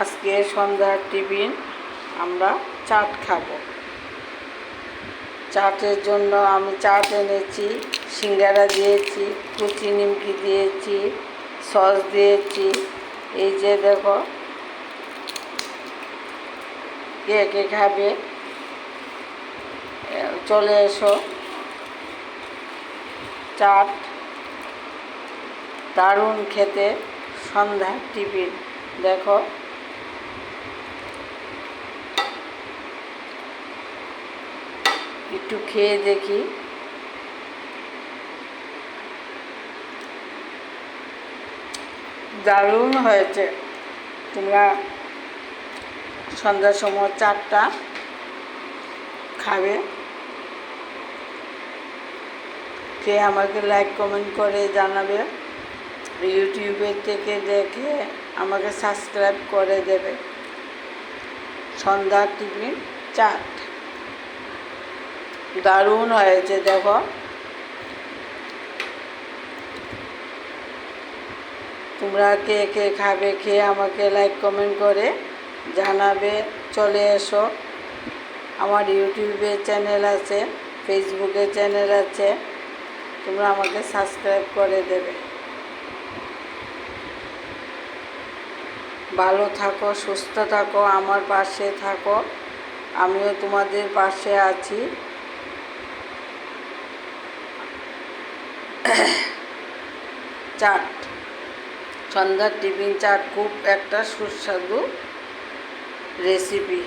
আজকে সন্ধ্যার টিফিন আমরা চাট খাব। চাটের জন্য আমি চাট এনেছি, সিঙ্গারা দিয়েছি, কুচি নিমকি দিয়েছি, সস দিয়েছি। এই যে দেখো, কে কে খাবে? চলে এসো। চাট দারুণ খেতে সন্ধ্যার টিফিন। দেখো একটু খেয়ে দেখি। দারুণ হয়েছে। তোমরা সন্ধ্যার সময় চারটা খাবে। খেয়ে আমাকে লাইক কমেন্ট করে জানাবে। ইউটিউবের থেকে দেখে আমাকে সাবস্ক্রাইব করে দেবে। সন্ধ্যার টিফিন চাট। দারুণ হয়েছে, দেখো। তোমরা কে কে খাবে খেয়ে আমাকে লাইক কমেন্ট করে জানাবে। চলে এসো। আমার ইউটিউবে চ্যানেল আছে ফেসবুকে চ্যানেল আছে। তোমরা আমাকে সাবস্ক্রাইব করে দেবে। ভালো থাকো, সুস্থ থাকো, আমার পাশে থাকো। আমিও তোমাদের পাশে আছি। চাট। সন্ধ্যার টিফিন চাট খুব একটা সুস্বাদু রেসিপি